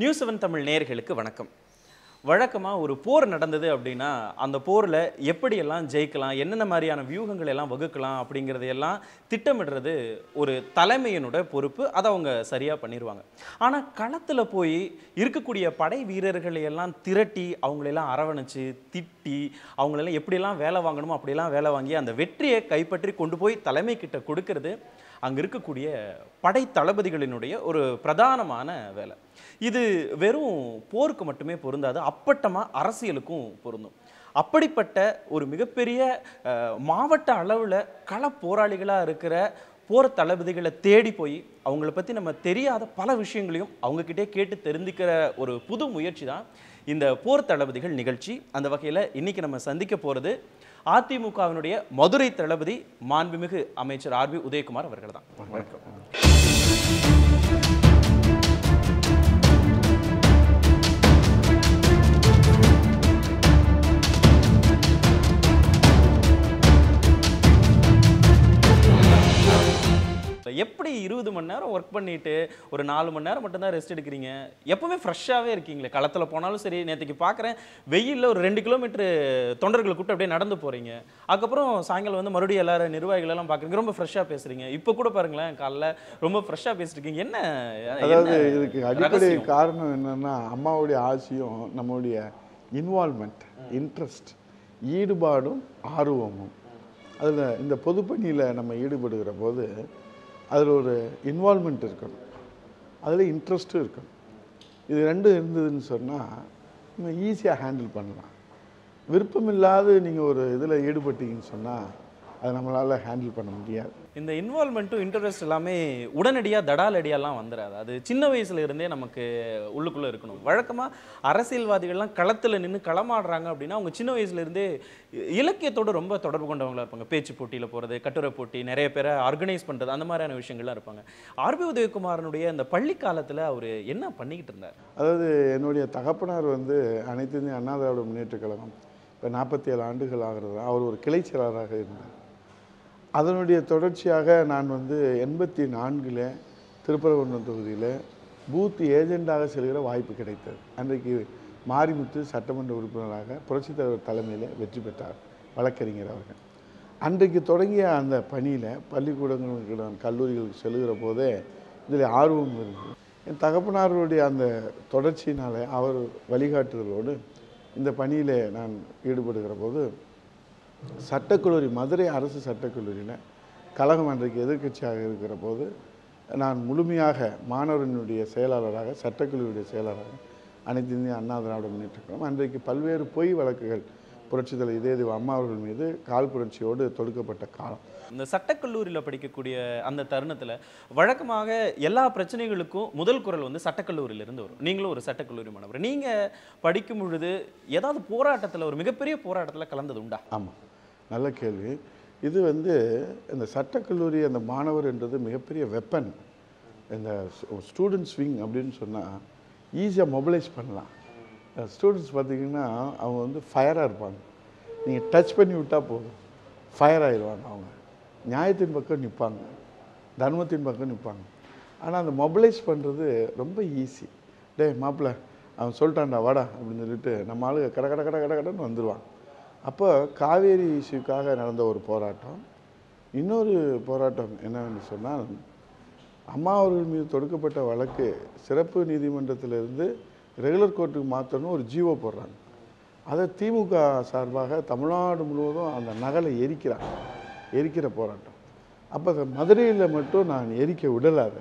News seven Tamil நேர்களுக்கு வணக்கம். வழக்கமாக ஒரு போர் நடந்தது அப்படின்னா அந்த போரில் எப்படியெல்லாம் ஜெயிக்கலாம் என்னென்ன மாதிரியான வியூகங்கள் எல்லாம் வகுக்கலாம் அப்படிங்கிறதையெல்லாம் திட்டமிடுறது ஒரு தலைமையினோட பொறுப்பு. அதை அவங்க சரியாக பண்ணிடுவாங்க ஆனால் களத்தில் போய் இருக்கக்கூடிய படை வீரர்களை எல்லாம் திரட்டி அவங்களெல்லாம் அரவணைச்சு திட்டி அவங்களெல்லாம் எப்படியெல்லாம் வேலை வாங்கணுமோ அப்படியெல்லாம் வேலை வாங்கி அந்த வெற்றியை கைப்பற்றி கொண்டு போய் தலைமை கிட்ட கொடுக்கறது அங்கே இருக்கக்கூடிய படை தளபதிகளினுடைய ஒரு பிரதானமான வேலை. இது வெறும் போருக்கு மட்டுமே பொருந்தாது அப்பட்டமாக அரசியலுக்கும் பொருந்தும். அப்படிப்பட்ட ஒரு மிகப்பெரிய மாவட்ட அளவில் கள போராளிகளாக இருக்கிற போர் தளபதிகளை தேடி போய் அவங்கள பற்றி நம்ம தெரியாத பல விஷயங்களையும் அவங்கக்கிட்டே கேட்டு தெரிஞ்சுக்கிற ஒரு புது முயற்சி தான் இந்த போர் தளபதிகள் நிகழ்ச்சி. அந்த வகையில் இன்றைக்கி நம்ம சந்திக்க போகிறது அதிமுகவினுடைய மதுரை தளபதி மாண்புமிகு அமைச்சர் ஆர்பி உதயகுமார் அவர்கள் தான் வணக்கம். எப்படி இருபது மணி நேரம் ஒர்க் பண்ணிட்டு ஒரு நாலு மணி நேரம் மட்டும்தான் ரெஸ்ட் எடுக்கிறீங்க? எப்பவுமே ஃப்ரெஷ்ஷாகவே இருக்கீங்களே. களத்தில் போனாலும் சரி நேற்றுக்கு பார்க்குறேன் வெயிலில் ஒரு ரெண்டு கிலோமீட்டர் தொண்டர்களை கூப்பிட்டு அப்படியே நடந்து போகிறீங்க அதுக்கப்புறம் சாயங்காலம் வந்து மறுபடியும் எல்லாரும் நிர்வாகிகள் எல்லாம் பார்க்குறீங்க ரொம்ப ஃப்ரெஷ்ஷாக பேசுகிறீங்க இப்போ கூட பாருங்களேன் காலைல ரொம்ப ஃப்ரெஷ்ஷாக பேசிட்டு இருக்கீங்க. என்ன அதாவது இதுக்கு அடிப்படை? காரணம் என்னன்னா அம்மாவுடைய ஆசையும் நம்மளுடைய இன்வால்மெண்ட் இன்ட்ரெஸ்ட் ஈடுபாடும் ஆர்வமும். அதில் இந்த பொதுப்பணியில் நம்ம ஈடுபடுகிற போது அதில் ஒரு இன்வால்மெண்ட் இருக்கணும். அதில் இன்ட்ரெஸ்ட்டும் இருக்கணும். இது ரெண்டும் இருந்ததுன்னு சொன்னால் நம்ம ஈஸியாக ஹேண்டில் பண்ணலாம். விருப்பமில்லாத நீங்கள் ஒரு இதில் ஈடுபட்டீங்கன்னு சொன்னால் அதை நம்மளால் ஹேண்டில் பண்ண முடியாது. இந்த இன்வால்மெண்ட்டும் இன்ட்ரெஸ்ட் எல்லாமே உடனடியாக தடாலடியாலாம் வந்துடாது அது சின்ன வயசுல இருந்தே நமக்கு உள்ளுக்குள்ளே இருக்கணும். வழக்கமாக அரசியல்வாதிகள்லாம் களத்தில் நின்று களமாடுறாங்க அப்படின்னா அவங்க சின்ன வயசுல இருந்தே இ- இலக்கியத்தோட ரொம்ப தொடர்பு கொண்டவங்களா இருப்பாங்க. பேச்சு போட்டியில் போகிறது கட்டுரை போட்டி நிறைய பேரை ஆர்கனைஸ் பண்ணுறது அந்த மாதிரியான விஷயங்கள்லாம் இருப்பாங்க. ஆர்பி உதயகுமாரனுடைய அந்த பள்ளி காலத்தில் அவர் என்ன பண்ணிக்கிட்டு இருந்தார்? அதாவது என்னுடைய தகப்பனார் வந்து அனைத்து இந்திய அண்ணா திராவிட முன்னேற்றக் கழகம் இப்போ நாற்பத்தி ஏழு ஆண்டுகள் ஆகிறது அவர் ஒரு கிளை செயலாளராக இருந்தார். அதனுடைய தொடர்ச்சியாக நான் வந்து எண்பத்தி நான்கில் திருப்பரங்குன்றம் தொகுதியில் பூத் ஏஜெண்டாக செல்கிற வாய்ப்பு கிடைத்தது. அன்றைக்கு மாரிமுத்து சட்டமன்ற உறுப்பினராக புரட்சித் தலைவர் தலைமையில் வெற்றி பெற்றார் வழக்கறிஞர் அவர்கள். அன்றைக்கு தொடங்கிய அந்த பணியில் பள்ளிக்கூடங்களுக்கு நான் கல்லூரிகளுக்கு செல்கிற போதே இதில் ஆர்வம் இருந்தது. என் தகப்பனாருடைய அந்த தொடர்ச்சியினால் அவர் வழிகாட்டுதலோடு இந்த பணியில் நான் ஈடுபடுகிற போது சட்டக்கல்லூரி மதுரை அரசு சட்டக்கல்லூரியில் கழகம் அன்றைக்கு எதிர்க்கட்சியாக இருக்கிற போது நான் முழுமையாக மாணவரினுடைய செயலாளராக சட்டக்கல்லூரியுடைய செயலாளராக அனைத்து இந்திய அண்ணா திராவிட முன்னேற்றக் கழகம் அன்றைக்கு பல்வேறு பொய் வழக்குகள் புரட்சித்தலை இதயதேவ அம்மா அவர்கள் மீது கால் புரட்சியோடு தொடுக்கப்பட்ட காலம். இந்த சட்டக்கல்லூரியில் படிக்கக்கூடிய அந்த தருணத்தில் வழக்கமாக எல்லா பிரச்சனைகளுக்கும் முதல் குரல் வந்து சட்டக்கல்லூரியில இருந்து வரும். நீங்களும் ஒரு சட்டக்கல்லூரி மாணவர். நீங்கள் படிக்கும் பொழுது ஏதாவது போராட்டத்தில் ஒரு மிகப்பெரிய போராட்டத்தில் கலந்தது உண்டா? ஆமாம் நல்ல கேள்வி. இது வந்து இந்த சட்டக்கல்லூரி அந்த மாணவர்ன்றது மிகப்பெரிய வெப்பன் இந்த ஸ்டூடெண்ட்ஸ் விங் அப்படின்னு சொன்னால் ஈஸியாக மொபிலைஸ் பண்ணலாம். ஸ்டூடெண்ட்ஸ் பார்த்தீங்கன்னா அவங்க வந்து ஃபயராக இருப்பாங்க. நீங்கள் டச் பண்ணி விட்டால் போதும். ஃபயர் ஆயிடுவாங்க அவங்க. நியாயத்தின் பக்கம் நிற்பாங்க தர்மத்தின் பக்கம் நிற்பாங்க ஆனால் அந்த மொபிலைஸ் பண்ணுறது ரொம்ப ஈஸி டேய் மாப்பிள்ள அவன் சொல்லிட்டான்டா வாடா அப்படின்னு சொல்லிட்டு நம்ம ஆளுங்க கட கட கட கட கடன்னு வந்துடுவான் அப்போ காவேரி இஷ்யூக்காக நடந்த ஒரு போராட்டம். இன்னொரு போராட்டம் என்னவென்று சொன்னால் அம்மா அவர்கள் மீது தொடுக்கப்பட்ட வழக்கு சிறப்பு நீதிமன்றத்திலிருந்து ரெகுலர் கோர்ட்டுக்கு மாற்றணும் ஒரு ஜீவோ போடுறாங்க. அதை திமுக சார்பாக தமிழ்நாடு முழுவதும் அந்த நகலை எரிக்கிறாங்க. எரிக்கிற போராட்டம். அப்போ மதுரையில் மட்டும் நான் எரிக்க விடலாத.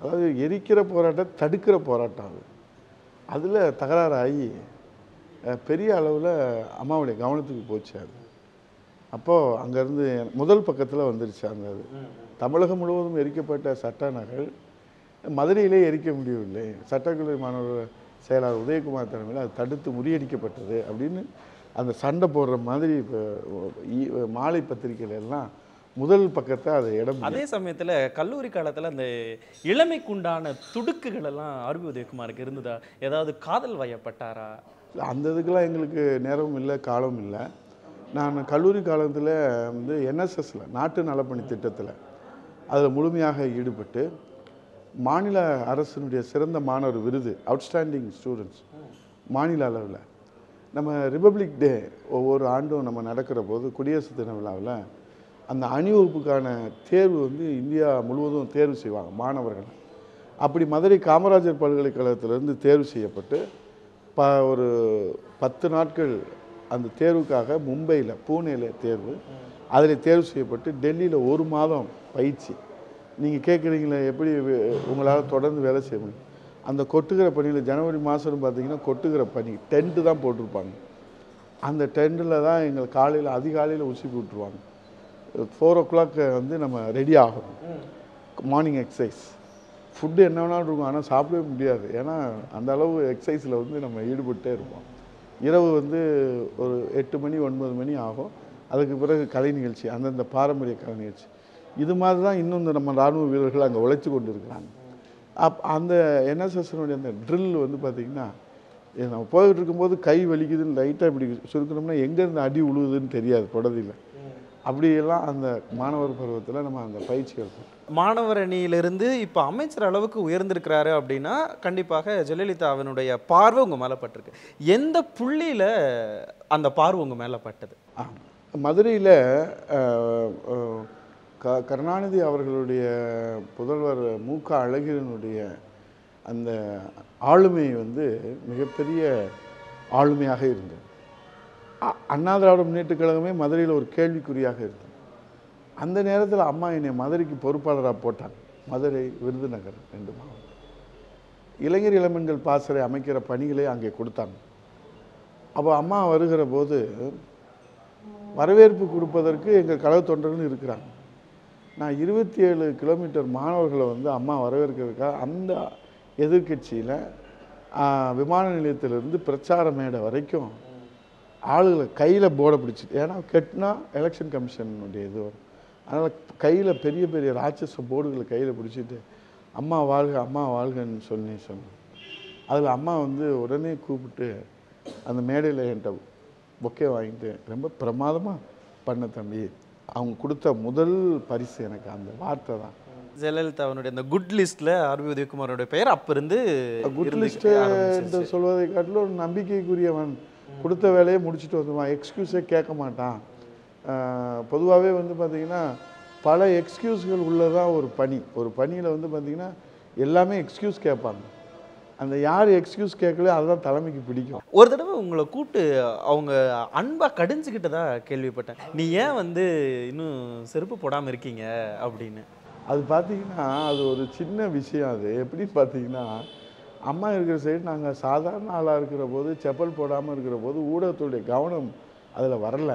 அதாவது எரிக்கிற போராட்டம் தடுக்கிற போராட்டம் அது. அதில் தகராறு ஆகி பெரிய அளவில் அம்மாவுடைய கவனத்துக்கு போச்சு அது. அப்போது அங்கேருந்து முதல் பக்கத்தில் வந்துருச்சு அந்த அது தமிழகம் முழுவதும் எரிக்கப்பட்ட சட்ட நகல் மதுரையிலே எரிக்க முடியவில்லை. சட்டக்கல்லூரி மாணவர் செயலாளர் உதயகுமார் தலைமையில் அது தடுத்து முறியடிக்கப்பட்டது அப்படின்னு அந்த சண்டை போடுற மாதிரி இப்போ மாலை பத்திரிகையில எல்லாம் முதல் பக்கத்தை அதை இடம் அதே சமயத்தில் கல்லூரி காலத்தில் அந்த இளமைக்குண்டான துடுக்குகள் எல்லாம் அருவி உதயகுமாருக்கு இருந்ததா? ஏதாவது காதல் வயப்பட்டாரா? அந்த இதுக்கெல்லாம் எங்களுக்கு நேரமும் இல்லை காலமும் இல்லை. நான் கல்லூரி காலத்தில் வந்து என்எஸ்எஸ்ல நாட்டு நலப்பணி திட்டத்தில் அதில் முழுமையாக ஈடுபட்டு மாநில அரசினுடைய சிறந்த மாணவர் விருது அவுட்ஸ்டாண்டிங் ஸ்டூடெண்ட்ஸ் மாநில அளவில். நம்ம ரிப்பப்ளிக் டே ஒவ்வொரு ஆண்டும் நம்ம நடக்கிற போது குடியரசு தின விழாவில் அந்த அணிவகுப்புக்கான தேர்வு வந்து இந்தியா முழுவதும் தேர்வு செய்வாங்க மாணவர்கள். அப்படி மதுரை காமராஜர் பல்கலைக்கழகத்திலிருந்து தேர்வு செய்யப்பட்டு ப ஒரு பத்து நாட்கள் அந்த தேர்வுக்காக மும்பையில் பூனேல தேர்வு. அதில் தேர்வு செய்யப்பட்டு டெல்லியில் ஒரு மாதம் பயிற்சி. நீங்கள் கேட்குறீங்களே எப்படி உங்களால் தொடர்ந்து வேலை செய்ய முடியும்? அந்த கொட்டுகிற பணியில் ஜனவரி மாதம்னு பார்த்தீங்கன்னா கொட்டுகிற பனி டென்ட்டு தான் போட்டிருப்பாங்க. அந்த டென்ட்டில் தான் எங்களை காலையில் அதிகாலையில் உச்சி விட்டுருவாங்க ஃபோர் ஓ கிளாக் வந்து நம்ம ரெடி ஆகணும். மார்னிங் எக்ஸசைஸ் ஃபுட்டு என்ன வேணாலும் இருக்கும் ஆனால் சாப்பிடவே முடியாது. ஏன்னா அந்த அளவு எக்ஸசைஸில் வந்து நம்ம ஈடுபட்டே இருப்போம். இரவு வந்து ஒரு எட்டு மணி ஒன்பது மணி ஆகும். அதுக்கு பிறகு கலை நிகழ்ச்சி அந்தந்த பாரம்பரிய கலை நிகழ்ச்சி. இது மாதிரி தான் இன்னும் இந்த நம்ம ராணுவ வீரர்கள் அங்கே உழைச்சி கொண்டு இருக்கிறாங்க அப் அந்த என்எஸ்எஸ்னுடைய அந்த ட்ரில் வந்து பார்த்திங்கன்னா நம்ம போய்கிட்டு இருக்கும்போது கை வலிக்குதுன்னு லைட்டாக இப்படி சுருக்கணும்னா எங்கேருந்து அடி உழுவுதுன்னு தெரியாது தொடதில்லை அப்படியெல்லாம் அந்த மாணவர் பருவத்தில் நம்ம அந்த பயிற்சி எடுப்போம் மாணவர் அணியிலிருந்து இப்போ அமைச்சர் அளவுக்கு உயர்ந்திருக்கிறாரு அப்படின்னா கண்டிப்பாக ஜெயலலிதா அவனுடைய பார்வை உங்க மேல பட்டிருக்கு. எந்த புள்ளியில அந்த பார்வை உங்க மேல பட்டது? மதுரையில் க கருணாநிதி அவர்களுடைய புதல்வர் மு க அழகிரனுடைய அந்த ஆளுமை வந்து மிகப்பெரிய ஆளுமையாக இருந்தது. அண்ணா திராவிட முன்னேற்றக் கழகமே மதுரையில் ஒரு கேள்விக்குறியாக இருந்தது. அந்த நேரத்தில் அம்மா என்னை மதுரைக்கு பொறுப்பாளராக போட்டாங்க. மதுரை விருதுநகர் ரெண்டு மாவட்டம். இளைஞர் இளம்பெண்கள் பாசறை அமைக்கிற பணிகளை அங்கே கொடுத்தாங்க. அப்போ அம்மா வருகிற போது வரவேற்பு கொடுப்பதற்கு எங்கள் கழக தொண்டர்கள் இருக்கிறாங்க. நான் இருபத்தி ஏழு கிலோமீட்டர் மாணவர்களை வந்து அம்மா வரவேற்கிறதுக்காக அந்த எதிர்க்கட்சியில் விமான நிலையத்திலிருந்து பிரச்சார மேடை வரைக்கும் ஆளுகளை கையில் போர்டை பிடிச்சிட்டு ஏன்னா கெட்டினா எலெக்ஷன் கமிஷனுடைய இது வரும். அதனால் கையில் பெரிய பெரிய ராட்சச போர்டுகளை கையில் பிடிச்சிட்டு அம்மா வாழ்க அம்மா வாழ்கன்னு சொல்லி சொன்னேன். அதில் அம்மா வந்து உடனே கூப்பிட்டு அந்த மேடையில் என்கிட்ட பொக்கே வாங்கிட்டு ரொம்ப பிரமாதமாக பண்ண தம்பி. அவங்க கொடுத்த முதல் பரிசு எனக்கு அந்த வார்த்தை தான். ஜெயலலிதா அவனுடைய அந்த குட் லிஸ்ட்ல ஆர்வி உதயகுமாரோட பெயர் அப்ப இருந்து குட் இருந்து லிஸ்ட் ஆரம்பிச்சிருச்சு. என்று சொல்வதை காட்டிலும் நம்பிக்கைக்குரியவன். கொடுத்த வேலையை முடிச்சுட்டு வந்துடுவான் எக்ஸ்கியூஸே கேட்க மாட்டான். பொதுவாகவே வந்து பார்த்திங்கன்னா பல எக்ஸ்கியூஸ்கள் உள்ளதான் ஒரு பணி. ஒரு பணியில் வந்து பார்த்திங்கன்னா எல்லாமே எக்ஸ்கியூஸ் கேட்பாங்க. அந்த யார் எக்ஸ்கியூஸ் கேட்கலையோ அதுதான் தலைமைக்கு பிடிக்கும். ஒரு தடவை உங்களை கூப்பிட்டு அவங்க அன்பா கடிஞ்சுக்கிட்டதா கேள்விப்பட்டேன். நீ ஏன் வந்து இன்னும் செருப்பு போடாம இருக்கீங்க? அப்படின்னு. அது பார்த்தீங்கன்னா அது ஒரு சின்ன விஷயம் அது. எப்படின்னு பார்த்தீங்கன்னா அம்மா இருக்கிற சைடு நாங்கள் சாதாரண ஆளாக இருக்கிற போது செப்பல் போடாமல் இருக்கிற போது ஊடகத்துடைய கவனம் அதில் வரல.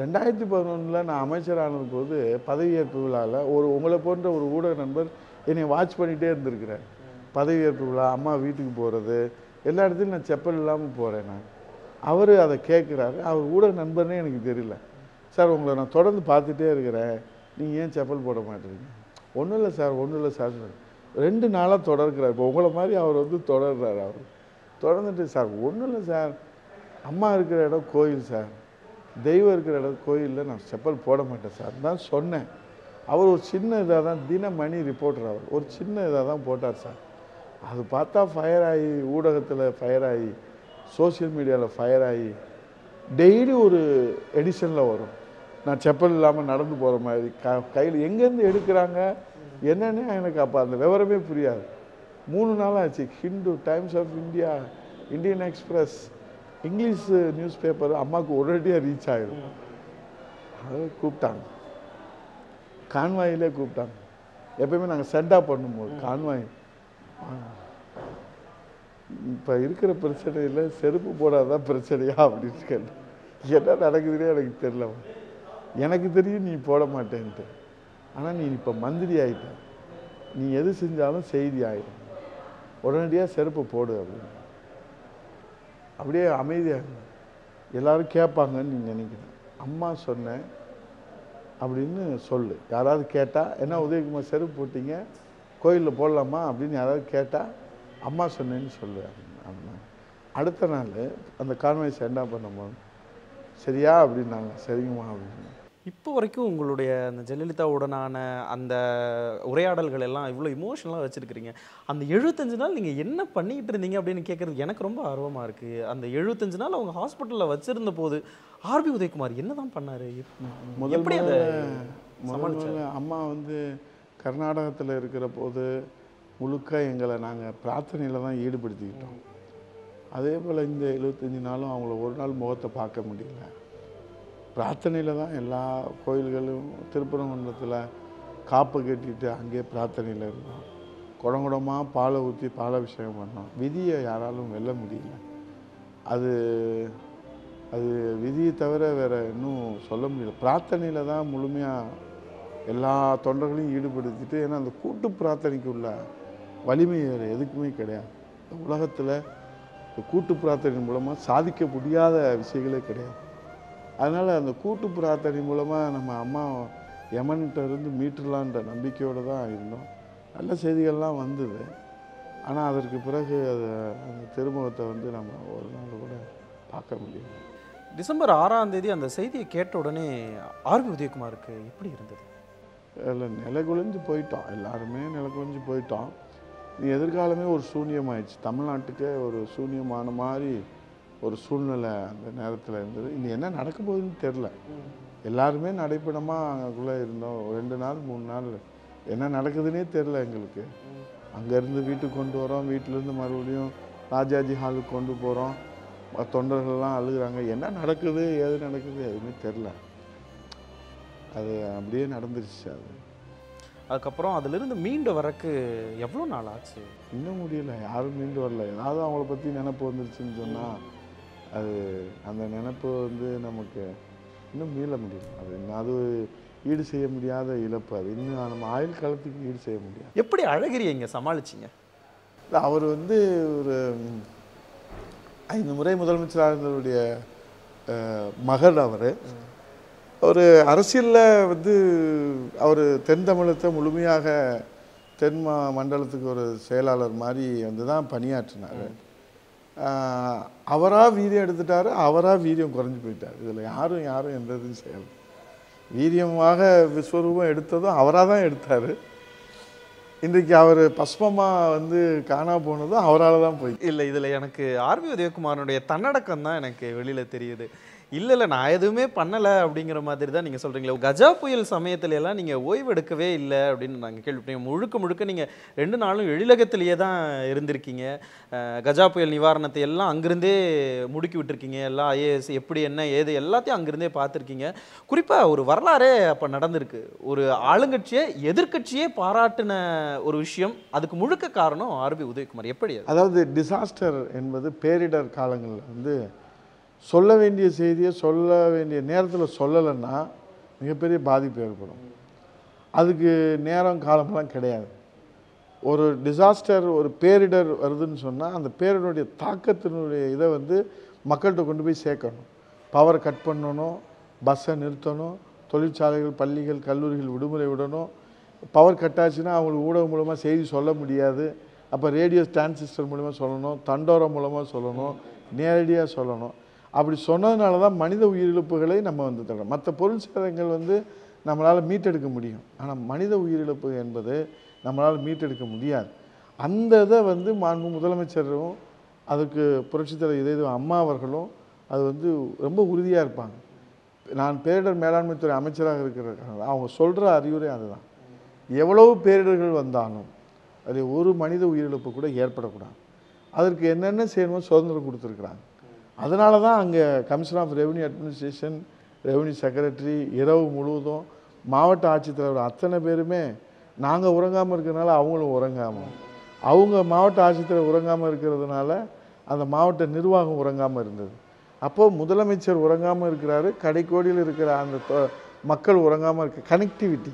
ரெண்டாயிரத்தி பதினொன்றில் நான் அமைச்சரானது போது பதவியேற்பு விழாவில் ஒரு உங்களை போன்ற ஒரு ஊடக நண்பர் என்னை வாட்ச் பண்ணிகிட்டே இருந்திருக்கிறேன் பதவியேற்பு விழா அம்மா வீட்டுக்கு போகிறது எல்லா இடத்துலையும் நான் செப்பல் இல்லாமல் போகிறேன் நான். அவர் அதை கேட்குறாரு. அவர் ஊடக நண்பர்னே எனக்கு தெரியல. சார் உங்களை நான் தொடர்ந்து பார்த்துட்டே இருக்கிறேன். நீங்கள் ஏன் செப்பல் போட மாட்டேறீங்க ஒன்றும் இல்லை சார் ஒன்றும் இல்லை சார். ரெண்டு நாளாக தொடர்கிறார் இப்போ உங்களை மாதிரி அவர் வந்து தொடர்றாரு அவர். தொடர்ந்துட்டு சார் ஒன்றும் இல்லை சார். அம்மா இருக்கிற இடம் கோயில் சார். தெய்வம் இருக்கிற இடம் கோயிலில் நான் செப்பல் போட மாட்டேன் சார். தான் சொன்னேன். அவர் ஒரு சின்ன இதாக தான் தினமணி ரிப்போர்ட்டர் அவர். ஒரு சின்ன இதாக தான் போட்டார் சார். அது பார்த்தா ஃபயர் ஆகி ஊடகத்தில் ஃபயர் ஆகி சோஷியல் மீடியாவில் ஃபயர் ஆகி டெய்லி ஒரு எடிஷனில் வரும். நான் செப்பல் இல்லாமல் நடந்து போகிற மாதிரி க கையில் எங்கேருந்து எடுக்கிறாங்க? என்னன்னு எனக்கு அப்போ அந்த விவரமே புரியாது. மூணு நாள் ஆச்சு. Hindu Times of India Indian Express English news paper அம்மாவுக்கு உடனடியாக ரீச் ஆகிடும் அது கூப்பிட்டாங்க. கான்வாயிலே கூப்பிட்டாங்க. எப்பயுமே நாங்கள் சென்டாக பண்ணும்போது கான்வாய். இப்போ இருக்கிற பிரச்சனையில் செருப்பு போடாதான் பிரச்சனையா அப்படின்னு கேட்டேன். என்ன நடக்குதுன்னே எனக்கு தெரியல. எனக்கு தெரியும் நீ போட மாட்டேன்ட்டு. ஆனால் நீ இப்போ மந்திரி ஆகிட்ட நீ எது செஞ்சாலும் செய்தி ஆகிடும் உடனடியாக செருப்பு போடு அப்படின்னு. அப்படியே அமைதியாக எல்லாரும் கேட்பாங்கன்னு நீ நினைக்கிறேன் அம்மா சொன்னேன் அப்படின்னு சொல்லு. யாராவது கேட்டால் என்ன உதயகுமார் செருப்பு போட்டீங்க? கோயிலில் போடலாமா? அப்படின்னு யாராவது கேட்டால் அம்மா சொன்னேன்னு சொல்லு. அப்படின்னு. அப்படின்னா அடுத்த நாள் அந்த கான்வாய்ஸ் என்ன பண்ணும்போது சரியா? அப்படின்னாங்க. சரிங்கம்மா அப்படின்னு. இப்போ வரைக்கும் உங்களுடைய அந்த ஜெயலலிதாவுடனான அந்த உரையாடல்கள் எல்லாம் இவ்வளோ இமோஷனலாக வச்சுருக்கிறீங்க. அந்த எழுபத்தஞ்சு நாள் நீங்கள் என்ன பண்ணிக்கிட்டு இருந்தீங்க அப்படின்னு கேட்குறது எனக்கு ரொம்ப ஆர்வமாக இருக்குது அந்த எழுபத்தஞ்சு நாள் அவங்க ஹாஸ்பிட்டலில் வச்சிருந்த போது ஆர்பி உதயகுமார் என்ன தான் பண்ணார் எப்படி அதை அம்மா வந்து கர்நாடகத்தில் இருக்கிற போது முழுக்க எங்களை நாங்கள் பிரார்த்தனையில் தான் ஈடுபடுத்திக்கிட்டோம். அதே போல் இந்த எழுபத்தஞ்சி நாளும் அவங்கள ஒரு நாள் முகத்தை பார்க்க முடியல. பிரார்த்தனையில் தான் எல்லா கோயில்களும் திருப்பரங்குன்றத்தில் காப்பு கட்டிட்டு அங்கேயே பிரார்த்தனையில் இருந்தோம். குடங்குடமாக பாலை ஊற்றி பாலாபிஷேகம் பண்ணோம். விதியை யாராலும் வெல்ல முடியல. அது அது விதியை தவிர வேறு இன்னும் சொல்ல முடியல. பிரார்த்தனையில் தான் முழுமையாக எல்லா தொண்டர்களையும் ஈடுபடுத்திட்டு ஏன்னா அந்த கூட்டு பிரார்த்தனைக்கு உள்ள வலிமை வேறு எதுக்குமே கிடையாது. உலகத்தில் இந்த கூட்டு பிரார்த்தனை மூலமாக சாதிக்க முடியாத விஷயங்களே கிடையாது. அதனால் அந்த கூட்டு பிரார்த்தனை மூலமாக நம்ம அம்மா யமன்கிட்ட இருந்து மீட்டுடலான்ற நம்பிக்கையோடு தான் இருந்தோம். நல்ல செய்திகள்லாம் வந்தது. ஆனால் அதற்கு பிறகு அது அந்த திருமுகத்தை வந்து நம்ம ஒரு நாள் கூட பார்க்க முடியல. டிசம்பர் ஆறாம் தேதி அந்த செய்தியை கேட்ட உடனே ஆர்பி உதயகுமாருக்கு எப்படி இருந்தது? அதில் நிலகுலைஞ்சு போயிட்டோம். எல்லாருமே நிலகுலைஞ்சு போயிட்டோம். எதிர்காலமே ஒரு சூன்யமாயிடுச்சு. தமிழ்நாட்டுக்கே ஒரு சூன்யமான மாதிரி ஒரு சூழ்நிலை அந்த நேரத்தில் இருந்தது. இனி என்ன நடக்க போகுதுன்னு தெரில எல்லாருமே நடைப்படமாக அங்கக்குள்ளே இருந்தோம். ரெண்டு நாள் மூணு நாள் என்ன நடக்குதுன்னே தெரில எங்களுக்கு. அங்கேருந்து வீட்டுக்கு கொண்டு வரோம். வீட்டிலேருந்து மறுபடியும் ராஜாஜி ஹாலுக்கு கொண்டு போகிறோம் தொண்டர்கள்லாம் அழுகுறாங்க. என்ன நடக்குது? ஏது நடக்குது? எதுவுமே தெரில அது அப்படியே நடந்துருச்சு அது. அதுக்கப்புறம் அதிலிருந்து மீண்டு வரக்கு எவ்வளோ நாள் ஆச்சு? இன்னும் முடியல. யாரும் மீண்டு வரல. ஏதாவது அவங்கள பற்றி நினப்பு வந்துருச்சுன்னு சொன்னால் அது அந்த நினப்பு வந்து நமக்கு இன்னும் மீள முடியல அது இன்னும் அது ஈடு செய்ய முடியாத இழப்பு. அது இன்னும் நம்ம ஆயுள் காலத்துக்கு ஈடு செய்ய முடியாது. எப்படி அழகிரியை இங்கே சமாளிச்சிங்க? அவர் வந்து ஒரு ஐந்து முறை முதலமைச்சராக இருந்தவருடைய மகன் அவர். ஒரு அரசியலில் வந்து அவர் தென் தமிழகத்தை முழுமையாக தென் மா மண்டலத்துக்கு ஒரு செயலாளர் மாதிரி வந்து தான் பணியாற்றினார். அவராக வீரியம் எடுத்துட்டாரு அவராக வீரியம் குறைஞ்சு போயிட்டார். இதில் யாரும் யாரும் எந்த இதுவும் செய்யலை. வீரியமாக விஸ்வரூபம் எடுத்ததும் அவராக தான் எடுத்தார். இன்றைக்கு அவர் பஸ்மமாக வந்து காணா போனதும் அவரால் தான் போய் இல்லை இதில் எனக்கு ஆர்வி உதயகுமாரனுடைய தன்னடக்கம் தான் எனக்கு வெளியில் தெரியுது. இல்லை இல்லை நான் எதுவுமே பண்ணலை அப்படிங்கிற மாதிரி தான் நீங்கள் சொல்கிறீங்களே கஜா புயல் சமயத்துல எல்லாம் நீங்கள் ஓய்வு எடுக்கவே இல்லை அப்படின்னு நாங்கள் கேள்விப்பட்டீங்க முழுக்க முழுக்க நீங்கள் ரெண்டு நாளும் எழிலகத்திலேயே தான் இருந்திருக்கீங்க. கஜா புயல் நிவாரணத்தை எல்லாம் அங்கிருந்தே முடுக்கி விட்டுருக்கீங்க. எல்லாம் ஐஏஎஸ் எப்படி என்ன ஏது எல்லாத்தையும் அங்கிருந்தே பார்த்துருக்கீங்க. குறிப்பாக ஒரு வரலாறே அப்போ நடந்திருக்கு. ஒரு ஆளுங்கட்சியை எதிர்க்கட்சியே பாராட்டின ஒரு விஷயம். அதுக்கு முழுக்க காரணம் ஆர்பி உதயகுமார். எப்படி அதாவது டிசாஸ்டர் என்பது பேரிடர் காலங்களில் வந்து சொல்ல வேண்டிய செய்தியை சொல்ல வேண்டிய நேரத்தில் சொல்லலைன்னா மிகப்பெரிய பாதிப்பு ஏற்படும். அதுக்கு நேரம் காலமெல்லாம் கிடையாது. ஒரு டிசாஸ்டர் ஒரு பேரிடர் வருதுன்னு சொன்னால் அந்த பேரிடருடைய தாக்கத்தினுடைய இதை வந்து மக்கள்கிட்ட கொண்டு போய் சேர்க்கணும். பவரை கட் பண்ணணும் பஸ்ஸை நிறுத்தணும் தொழிற்சாலைகள் பள்ளிகள் கல்லூரிகள் விடுமுறை விடணும். பவர் கட் ஆச்சுன்னா அவங்களுக்கு ஊடகம் மூலமாக செய்தி சொல்ல முடியாது. அப்போ ரேடியோ டிரான்சிஸ்டர் மூலமாக சொல்லணும் தண்டோரம் மூலமாக சொல்லணும் நேரடியாக சொல்லணும். அப்படி சொன்னதுனால தான் மனித உயிரிழப்புகளை நம்ம வந்து தடுறோம் மற்ற பொருள் சேதங்கள் வந்து நம்மளால் மீட்டெடுக்க முடியும். ஆனால் மனித உயிரிழப்பு என்பது நம்மளால் மீட்டெடுக்க முடியாது. அந்த இதை வந்து மாண்பு முதலமைச்சரும் அதுக்கு புரட்சித்தலைவர் இதய அம்மா அவர்களும் அது வந்து ரொம்ப உறுதியாக இருப்பாங்க. நான் பேரிடர் மேலாண்மைத்துறை அமைச்சராக இருக்கிற அவங்க சொல்கிற அறிவுரை அதுதான். எவ்வளவு பேரிடர்கள் வந்தாலும் அதில் ஒரு மனித உயிரிழப்பு கூட ஏற்படக்கூடாது. அதற்கு என்னென்ன செய்யணுமோ சுதந்திரம் கொடுத்துருக்குறாங்க. அதனால தான் அங்கே commission of revenue administration revenue secretary இரவு முழுவதும் மாவட்ட ஆட்சித்தலைவர் அத்தனை பேருமே நாங்கள் உறங்காமல் இருக்கிறதுனால அவங்களும் உறங்காமல் அவங்க மாவட்ட ஆட்சித்தலைவர் உறங்காமல் இருக்கிறதுனால அந்த மாவட்ட நிர்வாகம் உறங்காமல் இருந்தது. அப்போது முதலமைச்சர் உறங்காமல் இருக்கிறாரு கடைக்கோடியில் இருக்கிற அந்த தொ- மக்கள் உறங்காமல் இருக்க கனெக்டிவிட்டி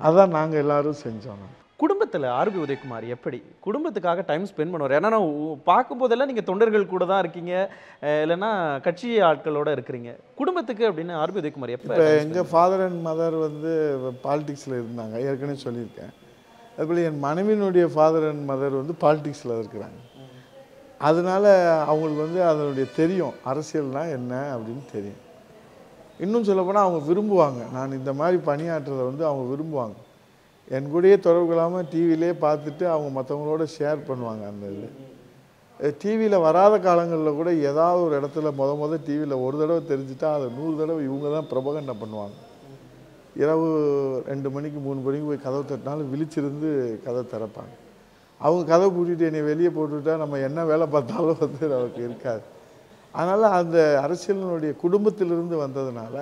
அதான் நாங்கள் எல்லாரும் செஞ்சோம். குடும்பத்தில் ஆர்பி உதயகுமார் எப்படி? குடும்பத்துக்காக டைம் ஸ்பெண்ட் பண்ணுவார். ஏன்னா நான் பார்க்கும்போதெல்லாம் நீங்கள் தொண்டர்கள் கூட தான் இருக்கீங்க. இல்லைன்னா கட்சி ஆட்களோட இருக்கிறீங்க. குடும்பத்துக்கு அப்படின்னு ஆர்பி உதயகுமார் எப்போ எங்கள் ஃபாதர் அண்ட் மதர் வந்து பாலிடிக்ஸில் இருந்தாங்க. ஏற்கனவே சொல்லியிருக்கேன். அதுபோல் என் மனைவியினுடைய ஃபாதர் அண்ட் மதர் வந்து பாலிடிக்ஸில் இருக்கிறாங்க. அதனால அவங்களுக்கு வந்து அதனுடைய தெரியும். அரசியல்னா என்ன அப்படின்னு தெரியும். இன்னும் சொல்லப்போனால் அவங்க விரும்புவாங்க. நான் இந்த மாதிரி பணியாற்றுறதை வந்து அவங்க விரும்புவாங்க. என் கூடயே தொடர்பு கொள்ளாமல் டிவிலே பார்த்துட்டு அவங்க மற்றவங்களோட ஷேர் பண்ணுவாங்க அந்த இது டிவியில் வராத காலங்களில் கூட ஏதாவது ஒரு இடத்துல முத முத டிவியில் ஒரு தடவை தெரிஞ்சுட்டா அதை நூறு தடவை இவங்க தான் பிரபகண்டை பண்ணுவாங்க. இரவு ரெண்டு மணிக்கு மூணு மணிக்கு போய் கதவை தட்டினாலும் விழிச்சிருந்து கதை திறப்பாங்க. அவங்க கதை கூட்டிகிட்டு என்னை வெளியே போட்டுவிட்டா நம்ம என்ன வேலை பார்த்தாலும் வந்து நமக்கு இருக்காது. அதனால் அந்த அரசியலினுடைய குடும்பத்திலிருந்து வந்ததுனால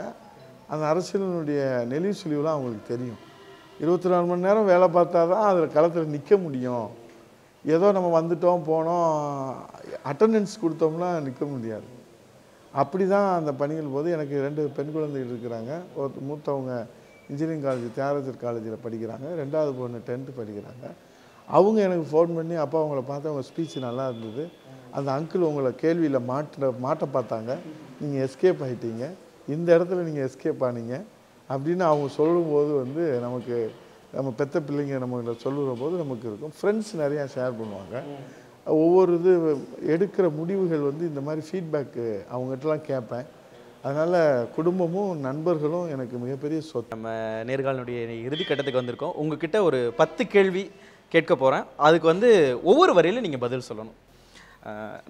அந்த அரசியலினுடைய நெளிவு சுழிவுலாம் அவங்களுக்கு தெரியும். இருபத்தி நாலு மணி நேரம் வேலை பார்த்தா தான் அதில் களத்தில் நிற்க முடியும். ஏதோ நம்ம வந்துட்டோம் போனோம் அட்டண்டன்ஸ் கொடுத்தோம்னா நிற்க முடியாது. அப்படி தான் அந்த பணிகள் போது எனக்கு ரெண்டு பெண் குழந்தைகள் இருக்கிறாங்க. ஒரு மூத்தவங்க இன்ஜினியரிங் காலேஜ் தியாகராஜர் காலேஜில் படிக்கிறாங்க. ரெண்டாவது பொண்ணு டென்த்து படிக்கிறாங்க. அவங்க எனக்கு ஃபோன் பண்ணி அப்பா அவங்கள பார்த்து அவங்க ஸ்பீச் நல்லா இருந்தது. அந்த அங்கிள் உங்களை கேள்வியில் மாட்ட மாட்ட பார்த்தாங்க. நீங்கள் எஸ்கேப் ஆகிட்டீங்க இந்த இடத்துல நீங்கள் எஸ்கேப் ஆனீங்க. அப்படின்னு அவங்க சொல்லும்போது வந்து நமக்கு நம்ம பெத்த பிள்ளைங்க நம்ம சொல்லுற போது நமக்கு இருக்கும். ஃப்ரெண்ட்ஸ் நிறையா ஷேர் பண்ணுவாங்க. ஒவ்வொரு இது எடுக்கிற முடிவுகள் வந்து இந்த மாதிரி ஃபீட்பேக்கு அவங்ககிட்டலாம் கேட்பேன். அதனால் குடும்பமும் நண்பர்களும் எனக்கு மிகப்பெரிய சொத்து. நம்ம நேர்காலனுடைய இறுதி கட்டத்துக்கு வந்திருக்கோம். உங்ககிட்ட ஒரு பத்து கேள்வி கேட்க போகிறேன் அதுக்கு வந்து ஒவ்வொரு வரையிலும் நீங்கள் பதில் சொல்லணும்.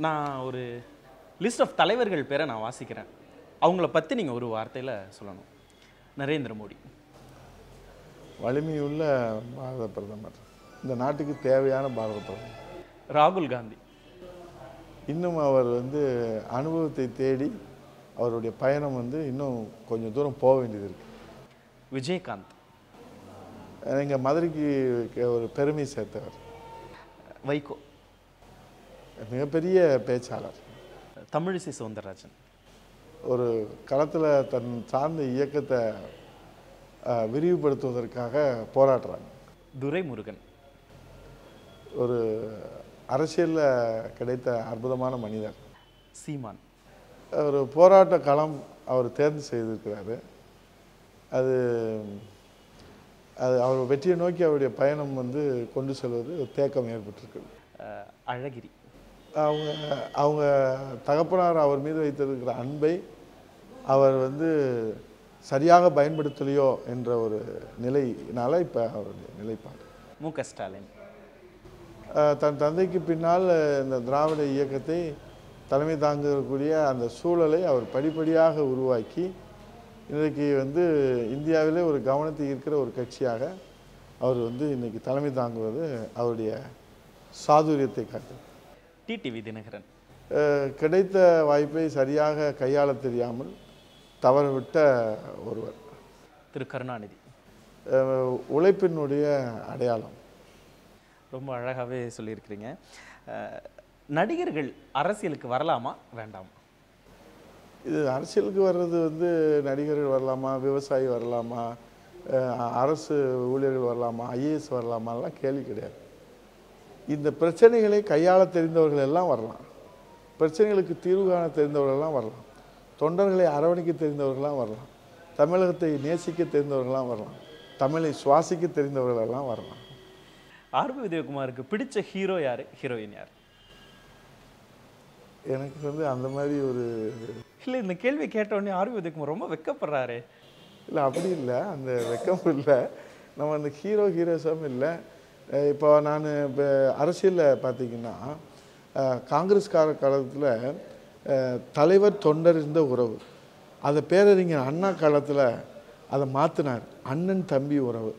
நான் ஒரு லிஸ்ட் ஆஃப் தலைவர்கள் பேரை நான் வாசிக்கிறேன். அவங்கள பற்றி நீங்கள் ஒரு வார்த்தையில் சொல்லணும். நரேந்திர மோடி. வலிமையுள்ள பாரத பிரதமர். இந்த நாட்டுக்கு தேவையான பாரத பிரதமர். ராகுல் காந்தி. இன்னும் அவர் வந்து அனுபவத்தை தேடி அவருடைய பயணம் வந்து இன்னும் கொஞ்சம் தூரம் போக வேண்டியது இருக்குது விஜயகாந்த். எங்கள் மதுரைக்கு ஒரு பெருமை சேர்த்தவர். வைகோ. மிகப்பெரிய பேச்சாளர். தமிழிசை சவுந்தரராஜன். ஒரு களத்தில் தன் சார்ந்த இயக்கத்தை விரிவுபடுத்துவதற்காக போராடுறாங்க. துரைமுருகன். ஒரு அரசியலில் கிடைத்த அற்புதமான மனிதர். சீமான். ஒரு போராட்ட களம் அவர் தேர்ந்து செய்திருக்கிறாரு. அது அது அவர் வெற்றியை நோக்கி அவருடைய பயணம் வந்து கொண்டு செல்வது ஒரு தேக்கம் ஏற்பட்டிருக்கு அழகிரி. அவங்க அவங்க தகப்பனார் அவர் மீது வைத்திருக்கிற அன்பை அவர் வந்து சரியாக பயன்படுத்தலையோ என்ற ஒரு நிலையினால இப்போ அவருடைய நிலைப்பாடு. மு க ஸ்டாலின். தன் தந்தைக்கு பின்னால் இந்த திராவிட இயக்கத்தை தலைமை தாங்கக்கூடிய அந்த சூழலை அவர் படிப்படியாக உருவாக்கி இன்றைக்கு வந்து இந்தியாவிலே ஒரு கவனத்தை ஈர்க்கிற ஒரு கட்சியாக அவர் வந்து இன்னைக்கு தலைமை தாங்குவது அவருடைய சாதுரியத்தை காட்டுது. டிடிவி தினகரன். கிடைத்த வாய்ப்பை சரியாக கையாள தெரியாமல் தவறவிட்ட ஒருவர். திரு கருணாநிதி. உழைப்பினுடைய அடையாளம். ரொம்ப அழகாகவே சொல்லியிருக்கிறீங்க. நடிகர்கள் அரசியலுக்கு வரலாமா வேண்டாமா? இது அரசியலுக்கு வர்றது வந்து நடிகர்கள் வரலாமா விவசாயி வரலாமா அரசு ஊழியர்கள் வரலாமா ஐஏஎஸ் வரலாமாலாம் கேள்வி கிடையாது. இந்த பிரச்சனைகளை கையாள தெரிந்தவர்கள் எல்லாம் வரலாம். பிரச்சனைகளுக்கு தீர்வு காண தெரிந்தவர்கள் எல்லாம் வரலாம். தொண்டர்களை அரவணைக்க தெரிந்தவர்கள்லாம் வரலாம். தமிழகத்தை நேசிக்க தெரிந்தவர்கள்லாம் வரலாம். தமிழை சுவாசிக்க தெரிந்தவர்கள் எல்லாம் வரலாம். ஆர்பி உதயகுமாருக்கு பிடிச்ச ஹீரோ யாரு? ஹீரோயின் யார்? எனக்கு வந்து அந்த மாதிரி ஒரு இல்லை இந்த கேள்வி கேட்ட உடனே ஆர்பி உதயகுமார் ரொம்ப வெக்கப்படுறாரு. இல்லை அப்படி இல்லை. அந்த வெக்கம் இல்லை. நம்ம அந்த ஹீரோ ஹீரோஸும் இல்லை. இப்போ நான் இப்போ அரசியலில் பார்த்தீங்கன்னா காங்கிரஸ்கார காலத்தில் தலைவர் தொண்டர் இருந்த உறவு. அதை பேரறிஞர் அண்ணா காலத்தில் அதை மாற்றினார் அண்ணன் தம்பி உறவு.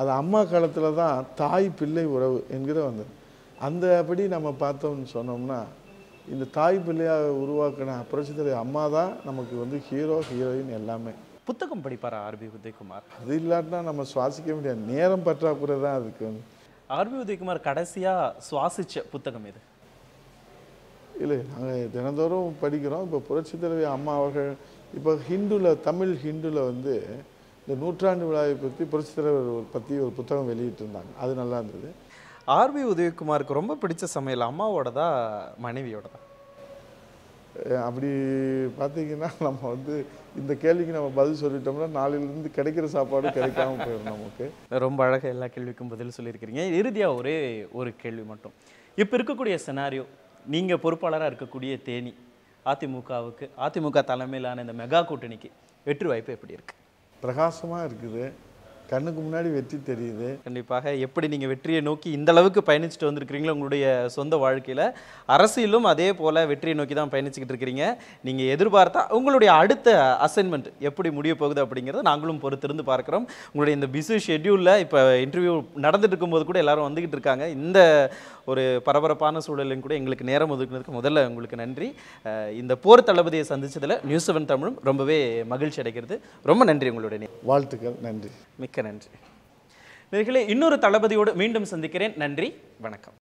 அது அம்மா காலத்தில் தான் தாய் பிள்ளை உறவு என்கிற வந்தது. அந்த படி நம்ம பார்த்தோம்னு சொன்னோம்னா இந்த தாய் பிள்ளையாக உருவாக்கின புரட்சித்தலைவர் அம்மா தான் நமக்கு வந்து ஹீரோ ஹீரோயின் எல்லாமே. புத்தகம் படிப்பாரா ஆர்பி உதயகுமார்? அது இல்லாட்டினா நம்ம சுவாசிக்க முடியாது நேரம் பற்றாக்குறை தான் அதுக்கு வந்து. ஆர்பி உதயகுமார் கடைசியா சுவாசிச்ச புத்தகம் எது? இல்லை நாங்கள் தினந்தோறும் படிக்கிறோம். இப்போ புரட்சித் தலைவி அம்மா அவர்கள் இப்போ ஹிந்துல தமிழ் ஹிந்துல வந்து இந்த நூற்றாண்டு விழாவை பற்றி புரட்சித் தலைவர் பற்றி ஒரு புத்தகம் வெளியிட்டிருந்தாங்க. அது நல்லா இருந்தது. ஆர்பி உதயகுமாருக்கு ரொம்ப பிடிச்ச சமையல் அம்மாவோடதா மனைவியோடதா? அஹ் அப்படி பார்த்தீங்கன்னா நம்ம வந்து இந்த கேள்விக்கு நம்ம பதில் சொல்லிட்டோம்னா நாளையிலேருந்து கிடைக்கிற சாப்பாடு கிடைக்காம போயிடும் நமக்கு. ரொம்ப அழகாக எல்லா கேள்விக்கும் பதில் சொல்லியிருக்கிறீங்க. இறுதியாக ஒரே ஒரு கேள்வி மட்டும். இப்போ இருக்கக்கூடிய செனாரியோ நீங்கள் பொறுப்பாளராக இருக்கக்கூடிய தேனி அதிமுகவுக்கு அதிமுக தலைமையிலான இந்த மெகா கூட்டணிக்கு வெற்றி வாய்ப்பு எப்படி இருக்கு? பிரகாசமாக இருக்குது. கண்ணுக்கு முன்னாடி வெற்றி தெரியுது. கண்டிப்பாக எப்படி நீங்க வெற்றியை நோக்கி இந்த அளவுக்கு பயணிச்சுட்டு வந்திருக்கிறீங்களோ உங்களுடைய சொந்த வாழ்க்கையில அரசியலும் அதே போல வெற்றியை நோக்கி தான் பயணிச்சுக்கிட்டு இருக்கிறீங்க. நீங்க எதிர்பார்த்தா உங்களுடைய அடுத்த அசைன்மெண்ட் எப்படி முடிய போகுது அப்படிங்கிறத நாங்களும் பொறுத்திருந்து பார்க்கிறோம். உங்களுடைய இந்த பிஸி ஷெட்யூலில் இப்போ இன்டர்வியூ நடந்துட்டு இருக்கும்போது கூட எல்லாரும் வந்துகிட்டு இருக்காங்க. இந்த ஒரு பரபரப்பான சூழலையும் கூட எங்களுக்கு நேரம் ஒதுக்குனதுக்கு முதல்ல உங்களுக்கு நன்றி. இந்த போர் தளபதியை சந்திச்சதுல நியூஸ் செவன் தமிழும் ரொம்பவே மகிழ்ச்சி அடைகிறது. ரொம்ப நன்றி உங்களுடைய வாழ்த்துக்கள். நன்றி. மிக்க நன்றி. நேர்களே இன்னொரு தளபதியோடு மீண்டும் சந்திக்கிறேன். நன்றி வணக்கம்.